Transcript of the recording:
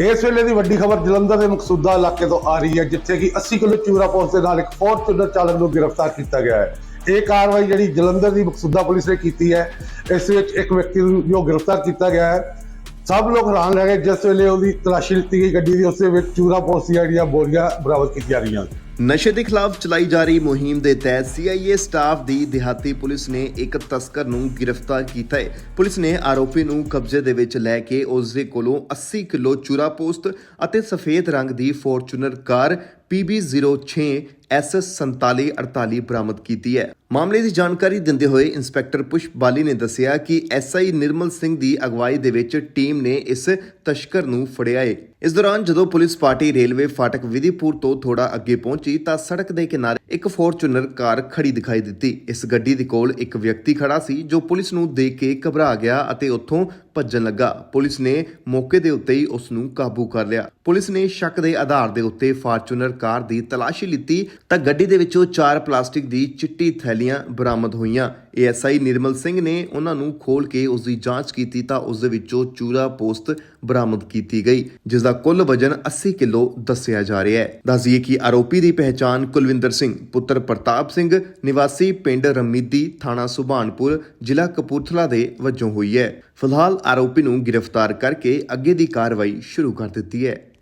ਇਸ ਵੇਲੇ ਦੀ ਵੱਡੀ ਖਬਰ ਜਲੰਧਰ ਦੇ ਮਕਸੂਦਾ ਇਲਾਕੇ ਤੋਂ ਆ ਰਹੀ ਹੈ, ਜਿੱਥੇ ਕਿ 80 ਕਿਲੋ ਚੂਰਾ ਪੋਸਟ ਦੇ ਨਾਲ ਇੱਕ ਫੋਰਚੂਨਰ ਚਾਲਕ ਨੂੰ ਗ੍ਰਿਫਤਾਰ ਕੀਤਾ ਗਿਆ ਹੈ। ਇਹ ਕਾਰਵਾਈ ਜਿਹੜੀ ਜਲੰਧਰ ਦੀ ਮਕਸੂਦਾ ਪੁਲਿਸ ਨੇ ਕੀਤੀ ਹੈ, ਇਸ ਵਿੱਚ ਇੱਕ ਵਿਅਕਤੀ ਨੂੰ ਜੋ ਗ੍ਰਿਫਤਾਰ ਕੀਤਾ ਗਿਆ ਹੈ, ਸਭ ਲੋਕ ਹੈਰਾਨ ਰਹਿ ਗਏ, ਜਿਸ ਵੇਲੇ ਉਹਦੀ ਤਲਾਸ਼ੀ ਲਿੱਤੀ ਗਈ ਗੱਡੀ ਦੀ, ਉਸ ਵਿੱਚ ਚੂਰਾ ਪੋਸਟ ਦੀਆਂ ਜਿਹੜੀਆਂ ਬੋਰੀਆਂ ਬਰਾਮਦ ਕੀਤੀਆਂ ਗਈਆਂ। ਨਸ਼ੇ ਦੇ ਖਿਲਾਫ ਚਲਾਈ ਜਾ ਰਹੀ ਮੁਹਿੰਮ ਦੇ ਤਹਿਤ ਸੀਆਈਏ ਸਟਾਫ ਦੀ ਦਿਹਾਤੀ ਪੁਲਿਸ ਨੇ ਇੱਕ ਤਸਕਰ ਨੂੰ ਗ੍ਰਿਫਤਾਰ ਕੀਤਾ ਹੈ। ਪੁਲਿਸ ਨੇ ਆਰੋਪੀ ਨੂੰ ਕਬਜ਼ੇ ਦੇ ਵਿੱਚ ਲੈ ਕੇ ਉਸ ਦੇ ਕੋਲੋਂ 80 ਕਿਲੋ ਚੂਰਾ ਪੋਸਟ ਅਤੇ ਸਫੇਦ ਰੰਗ ਦੀ ਫੋਰਚੂਨਰ ਕਾਰ PB06 SS 4748 ਬਰਾਮਦ ਕੀਤੀ ਹੈ। ਮਾਮਲੇ ਦੀ ਜਾਣਕਾਰੀ ਦਿੰਦੇ ਹੋਏ ਇੰਸਪੈਕਟਰ ਪੁਸ਼ਪ ਬਾਲੀ ਨੇ ਦੱਸਿਆ ਕਿ ਐਸਆਈ ਨਿਰਮਲ ਸਿੰਘ ਦੀ ਅਗਵਾਈ ਦੇ ਵਿੱਚ ਟੀਮ ਨੇ ਇਸ ਤਸ਼ਕਰ ਨੂੰ ਫੜਿਆ ਏ। ਇਸ ਦੌਰਾਨ ਜਦੋਂ ਪੁਲਿਸ ਪਾਰਟੀ ਰੇਲਵੇ ਫਾਟਕ ਵਿਧੀਪੁਰ ਤੋਂ ਥੋੜਾ ਅੱਗੇ ਪਹੁੰਚੀ ਤਾਂ ਸੜਕ ਦੇ ਕਿਨਾਰੇ ਇੱਕ ਫੋਰਚੂਨਰ ਕਾਰ ਖੜੀ ਦਿਖਾਈ ਦਿੱਤੀ। ਇਸ ਗੱਡੀ ਦੇ ਕੋਲ ਇੱਕ ਵਿਅਕਤੀ ਖੜਾ ਸੀ, ਜੋ ਪੁਲਿਸ ਨੂੰ ਦੇਖ ਕੇ ਘਬਰਾ ਗਿਆ ਅਤੇ ਉੱਥੋਂ ਭੱਜਣ ਲੱਗਾ। ਪੁਲਿਸ ਨੇ ਮੌਕੇ ਦੇ ਉੱਤੇ ਹੀ ਉਸ ਨੂੰ ਕਾਬੂ ਕਰ ਲਿਆ। ਪੁਲਿਸ ਨੇ ਸ਼ੱਕ ਦੇ ਆਧਾਰ ਦੇ ਉੱਤੇ ਫਾਰਚੂਨਰ ਕਾਰ ਦੀ ਤਲਾਸ਼ੀ ਲਿੱਤੀ ਤਾਂ ਗੱਡੀ ਦੇ ਵਿੱਚੋਂ ਚਾਰ ਪਲਾਸਟਿਕ ਦੀ ਚਿੱਟੀ ਥੈਲੀਆਂ ਬਰਾਮਦ ਹੋਈਆਂ। ਏਐਸਆਈ ਨਿਰਮਲ ਸਿੰਘ ਨੇ ਉਹਨਾਂ ਨੂੰ ਖੋਲ ਕੇ ਉਸ ਦੀ ਜਾਂਚ ਕੀਤੀ ਤਾਂ ਉਸ ਦੇ ਵਿੱਚੋਂ ਚੂਰਾ ਪੋਸਟ ਬਰਾਮਦ ਕੀਤੀ ਗਈ, ਜਿਸ ਦਾ ਕੁੱਲ ਵਜਨ 80 ਕਿਲੋ ਦੱਸਿਆ ਜਾ ਰਿਹਾ ਹੈ। ਦੱਸੀਏ ਕਿ ਆਰੋਪੀ ਦੀ ਪਹਿਚਾਣ ਕੁਲਵਿੰਦਰ ਸਿੰਘ ਸਿੰਘ ਪੁੱਤਰ ਪ੍ਰਤਾਪ ਸਿੰਘ, ਨਿਵਾਸੀ ਪਿੰਡ ਰਮੀਦੀ ਥਾਣਾ ਸੁਭਾਨਪੁਰ, ਜ਼ਿਲ੍ਹਾ ਕਪੂਰਥਲਾ ਦੇ ਵਜੋਂ ਹੋਈ ਹੈ। ਫਿਲਹਾਲ ਆਰੋਪੀ ਨੂੰ ਗ੍ਰਿਫਤਾਰ ਕਰਕੇ ਅੱਗੇ ਦੀ ਕਾਰਵਾਈ ਸ਼ੁਰੂ ਕਰ ਦਿੱਤੀ ਹੈ।